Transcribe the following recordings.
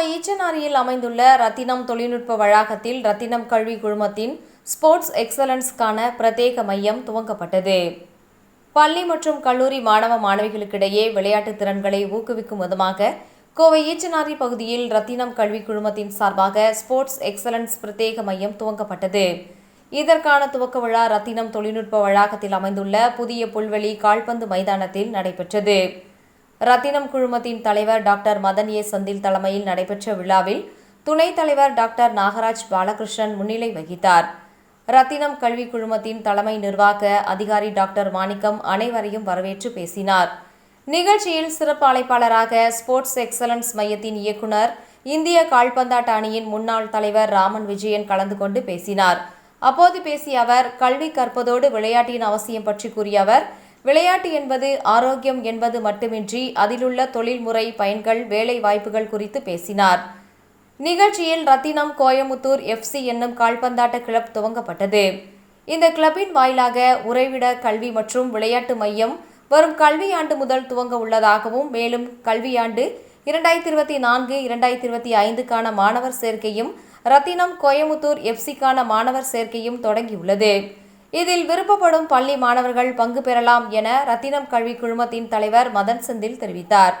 கோவை ஈச்சனாரியில் அமைந்துள்ள ரத்தினம் தொழில்நுட்ப வளாகத்தில் ரத்தினம் கல்வி குழுமத்தின் ஸ்போர்ட்ஸ் எக்ஸலன்ஸ்க்கான பிரத்யேக மையம் துவங்கப்பட்டது. பள்ளி மற்றும் கல்லூரி மாணவ மாணவிகளுக்கிடையே விளையாட்டு திறன்களை ஊக்குவிக்கும் விதமாக கோவை ஈச்சனாரி பகுதியில் ரத்தினம் கல்வி குழுமத்தின் சார்பாக ஸ்போர்ட்ஸ் எக்ஸலன்ஸ் பிரத்யேக மையம் துவங்கப்பட்டது. இதற்கான துவக்க விழா ரத்தினம் தொழில்நுட்ப வளாகத்தில் அமைந்துள்ள புதிய புல்வெளி கால்பந்து மைதானத்தில் நடைபெற்றது. ரத்தினம் குழுமத்தின் தலைவர் டாக்டர் மதன் ஏ. செந்தில் தலைமையில் நடைபெற்ற விழாவில் துணைத் தலைவர் டாக்டர் நாகராஜ் பாலகிருஷ்ணன் முன்னிலை வகித்தார். ரத்தினம் கல்வி குழுமத்தின் தலைமை நிர்வாக அதிகாரி டாக்டர் மாணிக்கம் அனைவரையும் வரவேற்று பேசினார். நிகழ்ச்சியில் சிறப்பு அழைப்பாளராக ஸ்போர்ட்ஸ் எக்ஸலன்ஸ் மையத்தின் இயக்குனர் இந்திய கால்பந்தாட்ட அணியின் முன்னாள் தலைவர் ராமன் விஜயன் கலந்து கொண்டு பேசினார். அப்போது பேசிய அவர் கல்வி கற்பதோடு விளையாட்டின் அவசியம் பற்றி கூறிய அவர் விளையாட்டு என்பது ஆரோக்கியம் என்பது மட்டுமின்றி அதிலுள்ள தொழில்முறை பயன்கள் வேலை வாய்ப்புகள் குறித்து பேசினார். நிகழ்ச்சியில் ரத்தினம் கோயமுத்தூர் எஃப்சி என்னும் கால்பந்தாட்ட கிளப் துவங்கப்பட்டது. இந்த கிளப்பின் வாயிலாக உறைவிட கல்வி மற்றும் விளையாட்டு மையம் வரும் கல்வியாண்டு முதல் துவங்க உள்ளதாகவும் மேலும் கல்வியாண்டு இரண்டாயிரத்தி இருபத்தி நான்கு இரண்டாயிரத்தி இருபத்தி ஐந்துக்கான மாணவர் சேர்க்கையும் ரத்தினம் கோயமுத்தூர் எஃப்சிக்கான மாணவர் சேர்க்கையும் தொடங்கியுள்ளது. இதில் விருப்பப்படும் பள்ளி மாணவர்கள் பங்கு பெறலாம் என ரத்தினம் கல்வி குழுமத்தின் தலைவர் மதன் செந்தில் தெரிவித்தார்.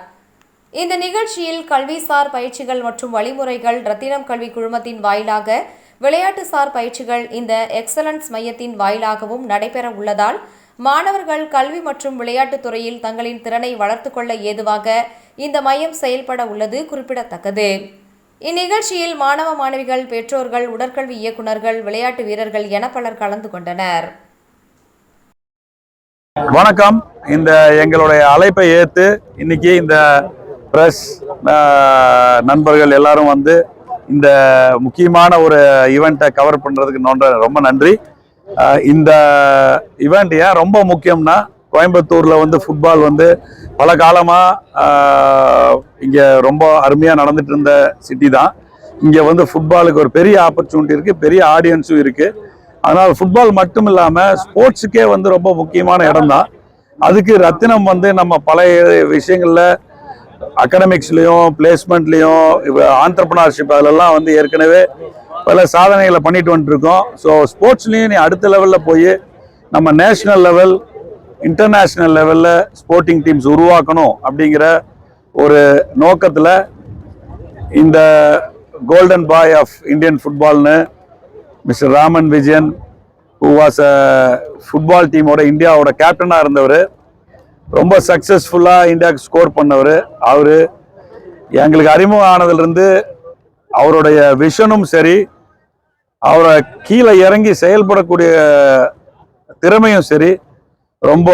இந்த நிகழ்ச்சியில் கல்விசார் பயிற்சிகள் மற்றும் வழிமுறைகள் ரத்தினம் கல்வி குழுமத்தின் வாயிலாக விளையாட்டு சார் பயிற்சிகள் இந்த எக்ஸலன்ஸ் மையத்தின் வாயிலாகவும் நடைபெற உள்ளதால் மாணவர்கள் கல்வி மற்றும் விளையாட்டுத் துறையில் தங்களின் திறனை வளர்த்துக்கொள்ள ஏதுவாக இந்த மையம் செயல்பட உள்ளது குறிப்பிடத்தக்கது. இந்நிகழ்ச்சியில் மாணவ மாணவிகள் பெற்றோர்கள் உடற்கல்வி இயக்குநர்கள் விளையாட்டு வீரர்கள் என பலர் கலந்து கொண்டனர். வணக்கம். இந்த எங்களுடைய அழைப்பை ஏற்று இன்னைக்கு இந்த ப்ரெஸ் நண்பர்கள் எல்லாரும் வந்து இந்த முக்கியமான ஒரு ஈவெண்ட்டை கவர் பண்ணுறதுக்கு நோன்ற ரொம்ப நன்றி. இந்த ஈவெண்ட் ஏன் ரொம்ப முக்கியம்னா கோயம்புத்தூரில் வந்து ஃபுட்பால் வந்து பல காலமாக இங்கே ரொம்ப அருமையாக நடந்துட்டு இருந்த சிட்டி தான். இங்கே வந்து ஃபுட்பாலுக்கு ஒரு பெரிய ஆப்பர்ச்சுனிட்டி இருக்குது பெரிய ஆடியன்ஸும் இருக்குது அதனால் ஃபுட்பால் மட்டும் இல்லாமல் ஸ்போர்ட்ஸுக்கே வந்து ரொம்ப முக்கியமான இடம் தான். அதுக்கு ரத்தினம் வந்து நம்ம பழைய விஷயங்களில் அகடமிக்ஸ்லேயும் பிளேஸ்மெண்ட்லேயும் ஆண்டர்பனர்ஷிப் அதிலெல்லாம் வந்து ஏற்கனவே பல சாதனைகளை பண்ணிட்டு வந்துட்டுருக்கோம் ஸோ ஸ்போர்ட்ஸ்லேயும் நீ அடுத்த லெவலில் போய் நம்ம நேஷ்னல் லெவல் இன்டர்நேஷ்னல் லெவலில் ஸ்போர்ட்டிங் டீம்ஸ் உருவாக்கணும் அப்படிங்கிற ஒரு நோக்கத்தில் இந்த golden boy of Indian ஃபுட்பால்னு mister Raman Vijayan who was a football டீமோட இந்தியாவோட கேப்டனாக இருந்தவர். ரொம்ப சக்ஸஸ்ஃபுல்லாக இந்தியாவுக்கு ஸ்கோர் பண்ணவர். அவர் எங்களுக்கு அறிமுகம் ஆனதுலேருந்து அவருடைய விஷனும் சரி அவரை கீழே இறங்கி செயல்படக்கூடிய திறமையும் சரி ரொம்ப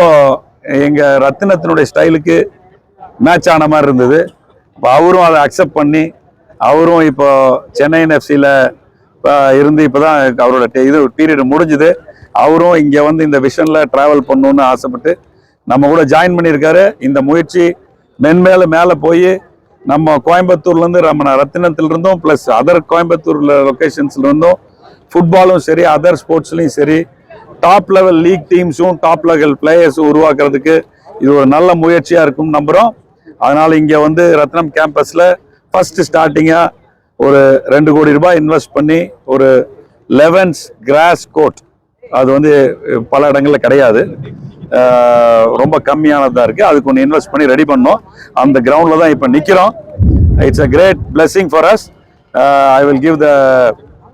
எங்கள் ரத்தினத்தினுடைய ஸ்டைலுக்கு மேட்ச் ஆன மாதிரி இருந்தது. இப்போ அவரும் அதை அக்செப்ட் பண்ணி அவரும் இப்போ சென்னையின் எஃப்சியில் இருந்து இப்போ தான் அவரோட இது பீரியட் முடிஞ்சுது. அவரும் இங்கே வந்து இந்த விஷனில் ட்ராவல் பண்ணணுன்னு ஆசைப்பட்டு நம்ம கூட ஜாயின் பண்ணியிருக்காரு. இந்த முயற்சி மென்மேல மேலே போய் நம்ம கோயம்புத்தூர்லேருந்து நம்ம ரத்தினத்திலிருந்தும் ப்ளஸ் அதர் கோயம்புத்தூரில் லொக்கேஷன்ஸ்லேருந்தும் ஃபுட்பாலும் சரி அதர் ஸ்போர்ட்ஸ்லையும் சரி டாப் லெவல் லீக் டீம்ஸும் டாப் லெவல் பிளேயர்ஸும் உருவாக்குறதுக்கு இது ஒரு நல்ல முயற்சியாக இருக்கும் நம்புகிறோம் அதனால் இங்கே வந்து ரத்னம் கேம்பஸில் ஃபஸ்ட்டு ஸ்டார்டிங்காக ஒரு ரெண்டு கோடி ரூபாய் இன்வெஸ்ட் பண்ணி ஒரு லெவன்ஸ் கிராஸ் கோட் அது வந்து பல இடங்களில் கிடையாது. ரொம்ப கம்மியானதாக இருக்குது அதுக்கு ஒன்று இன்வெஸ்ட் பண்ணி ரெடி பண்ணோம். அந்த கிரவுண்டில் தான் இப்போ நிற்கிறோம் it's a great blessing for us I will give the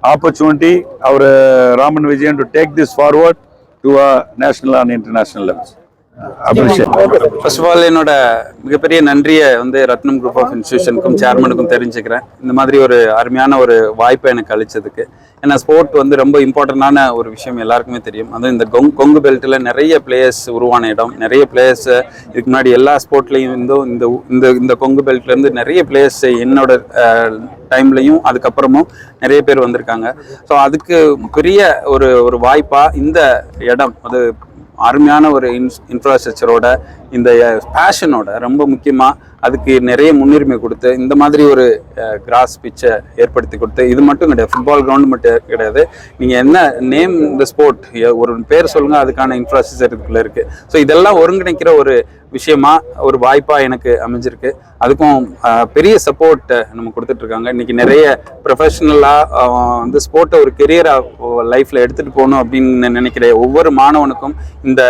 opportunity our uh, Raman Vijayan to take this forward to a national and international levels. First of all என்னோட மிகப்பெரிய நன்றியை வந்து ரத்னம் குரூப் ஆஃப் இன்ஸ்டியூஷனுக்கும் சேர்மனுக்கும் தெரிஞ்சுக்கிறேன். இந்த மாதிரி ஒரு அருமையான ஒரு வாய்ப்பை எனக்கு அளிச்சதுக்கு. ஏன்னா ஸ்போர்ட் வந்து ரொம்ப இம்பார்ட்டண்டான ஒரு விஷயம் எல்லாருக்குமே தெரியும். அதுவும் இந்த கொங் கொங்கு பெல்ட்டில் நிறைய பிளேயர்ஸ் உருவான இடம். நிறைய பிளேயர்ஸ் இதுக்கு முன்னாடி எல்லா ஸ்போர்ட்லேயும் இருந்தும் இந்த இந்த இந்த கொங்கு பெல்ட்லேருந்து நிறைய பிளேயர்ஸ் என்னோட டைம்லையும் அதுக்கப்புறமும் நிறைய பேர் வந்திருக்காங்க. ஸோ அதுக்கு பெரிய ஒரு ஒரு வாய்ப்பாக இந்த இடம் அது அருமையான ஒரு இன்ஸ் இன்ஃப்ராஸ்ட்ரக்சரோட இந்த பேஷனோட ரொம்ப முக்கியமாக அதுக்கு நிறைய முன்னுரிமை கொடுத்து இந்த மாதிரி ஒரு கிராஸ் பிச்சை ஏற்படுத்தி கொடுத்து இது மட்டும் கிடையாது ஃபுட்பால் கிரவுண்ட் மட்டும் கிடையாது. நீங்கள் என்ன நேம் இந்த ஸ்போர்ட் ஒரு பேர் சொல்லுங்கள் அதுக்கான இன்ஃப்ராஸ்ட்ரக்சர் இதுக்குள்ளே இருக்குது ஸோ இதெல்லாம் ஒருங்கிணைக்கிற ஒரு விஷயமா ஒரு வாய்ப்பாக எனக்கு அமைஞ்சிருக்கு. அதுக்கும் பெரிய சப்போர்ட் நம்ம கொடுத்துட்டு இருக்காங்க. நிறைய ப்ரொஃபஷ்னலாக வந்து ஸ்போர்ட்டை ஒரு கெரியராக லைஃப்பில் எடுத்துகிட்டு போகணும் அப்படின்னு நினைக்கிற ஒவ்வொரு மாணவனுக்கும் இந்த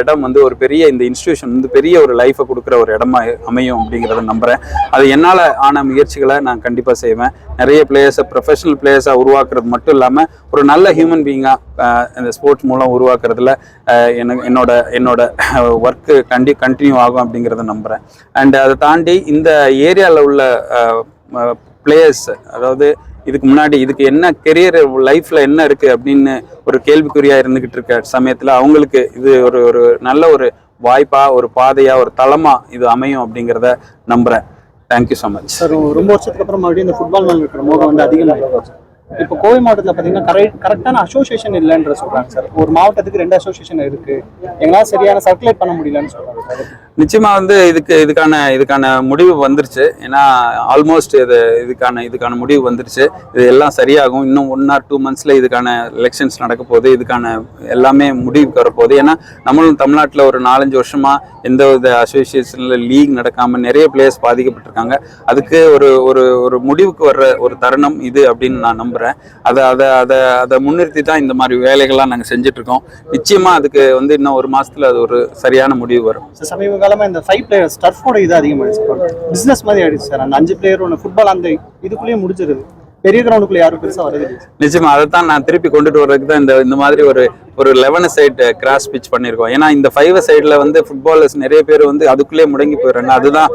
இடம் வந்து ஒரு பெரிய இந்த இன்ஸ்டியூஷன் வந்து பெரிய ஒரு லைஃப்பை கொடுக்குற ஒரு இடமா அமையும் அப்படிங்கிறத நம்புகிறேன் அது என்னால் ஆன முயற்சிகளை நான் கண்டிப்பாக செய்வேன். நிறைய பிளேயர்ஸை ப்ரொஃபஷனல் பிளேயர்ஸாக உருவாக்குறது மட்டும் இல்லாமல் ஒரு நல்ல ஹியூமன் பீயிங்காக இந்த ஸ்போர்ட்ஸ் மூலம் உருவாக்குறதுல எனக்கு என்னோட என்னோட ஒர்க்கு கண்டி கண்டினியூ ஆகும் அப்படிங்கிறத நம்புகிறேன் அண்ட் அதை தாண்டி இந்த ஏரியாவில் உள்ள பிளேயர்ஸ் அதாவது இதுக்கு முன்னாடி இதுக்கு என்ன கெரியர் லைஃப்பில் என்ன இருக்குது அப்படின்னு ஒரு கேள்விக்குறியாக இருந்துக்கிட்டு இருக்க சமயத்தில் அவங்களுக்கு இது ஒரு ஒரு நல்ல ஒரு வாய்ப்பாக ஒரு பாதையாக ஒரு தளமாக இது அமையும் அப்படிங்கிறத நம்புகிறேன் தேங்க்யூ ஸோ மச் சார் ரொம்ப வருஷத்துக்கு அப்புறம் மறுபடியும் இந்த ஃபுட்பால் இருக்கிற மோகம் வந்து அதிகமாக இப்போ கோவை மாவட்டத்தில் பார்த்தீங்கன்னா கரெக்ட் கரெக்டான அசோசியேஷன் இல்லைன்ற சொல்கிறாங்க சார் ஒரு மாவட்டத்துக்கு ரெண்டு அசோசியேஷன் இருக்கு. எங்களால் சரியான சர்க்குலேட் பண்ண முடியலன்னு சொல்கிறாங்க சார் வந்து இதுக்கு இதுக்கான இதுக்கான முடிவு வந்துருச்சு. ஏன்னா ஆல்மோஸ்ட் இது இதுக்கான இதுக்கான முடிவு வந்துருச்சு. இது எல்லாம் சரியாகும். இன்னும் ஒன் ஆர் டூ மந்த்ஸில் இதுக்கான எலெக்ஷன்ஸ் நடக்க போகுது. இதுக்கான எல்லாமே முடிவுக்கு வரப்போகுது. ஏன்னா நம்மளும் தமிழ்நாட்டில் ஒரு நாலஞ்சு வருஷமாக எந்த வித அசோசியேஷனில் லீக் நடக்காமல் நிறைய பிளேயர்ஸ் பாதிக்கப்பட்டிருக்காங்க. அதுக்கு ஒரு ஒரு ஒரு முடிவுக்கு வர்ற ஒரு தருணம் இது அப்படின்னு நான் நம்புகிறேன் அதை அதை அதை அதை முன்னிறுத்தி தான் இந்த மாதிரி வேலைகள்லாம் நாங்கள் செஞ்சிட்ருக்கோம் நிச்சயமாக அதுக்கு வந்து இன்னும் ஒரு மாதத்தில் அது ஒரு சரியான முடிவு வரும். சமீப காலமாக இந்த ஃபைவ் பிளேயர்ஸ் டர்ஃபோட இது அதிகமாகிடுச்சு பிஸ்னஸ் மாதிரி ஆயிடுச்சு சார். அந்த அஞ்சு பிளேயர் ஒன்று ஃபுட்பால் அந்த இதுக்குள்ளேயே முடிச்சிருது பெரிய கிரவுண்டுக்குள்ள யாரும் பெருசாக வருது நிச்சயமா அதை தான் நான் திருப்பி கொண்டுட்டு வர்றதுக்கு தான் இந்த இந்த மாதிரி ஒரு ஒரு லெவன் சைடு கிராஸ் பிச் பண்ணியிருக்கோம். ஏன்னா இந்த ஃபைவ் சைடில் வந்து ஃபுட்பாலர்ஸ் நிறைய பேர் வந்து அதுக்குள்ளேயே முடங்கி போயிடுறாங்க அதுதான்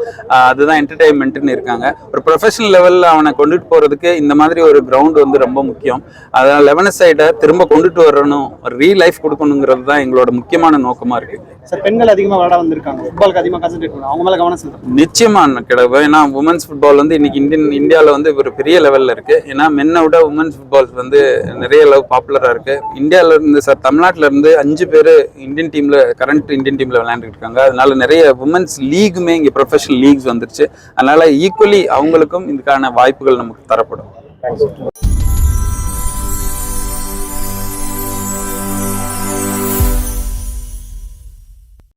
அதுதான் என்டர்டைன்மெண்ட்னு இருக்காங்க. ஒரு ப்ரொஃபஷனல் லெவலில் அவனை கொண்டுட்டு போகிறதுக்கு இந்த மாதிரி ஒரு கிரவுண்ட் வந்து ரொம்ப முக்கியம். அதனால் லெவன் சைடை திரும்ப கொண்டுட்டு வரணும். ஒரு ரீ லைஃப் கொடுக்கணுங்கிறது தான் எங்களோட முக்கியமான நோக்கமாக இருக்குது சார் பெண்கள் அதிகமாக விளையாட வந்திருக்காங்க. ஃபுட்பாலுக்கு அதிகமாக கான்சென்ட்ரேட் பண்ணுவாங்க அவங்க மேலே கவனம் செலுத்தணும். நிச்சயமா கிடையாது ஏன்னா உமன்ஸ் ஃபுட்பால் வந்து இன்னைக்கு இந்தியன் இந்தியாவில் வந்து ஒரு பெரிய லெவலில் இருக்கு. ஏன்னா மென்னை விட உமன்ஸ் ஃபுட்பால் வந்து நிறைய அளவு பாப்புலராக இருக்கு. இந்தியாவில் இருந்து சார் தமிழ்நாட்டில் இருந்து அஞ்சு பேர் இந்தியன் டீம்ல கரண்ட் இந்தியன் டீம்ல விளையாண்டுட்டு இருக்காங்க. அதனால நிறைய உமன்ஸ் லீக்குமே இங்கே ப்ரொஃபஷனல் லீக்ஸ் வந்துருச்சு. அதனால ஈக்குவலி அவங்களுக்கும் இதுக்கான வாய்ப்புகள் நமக்கு தரப்படும்.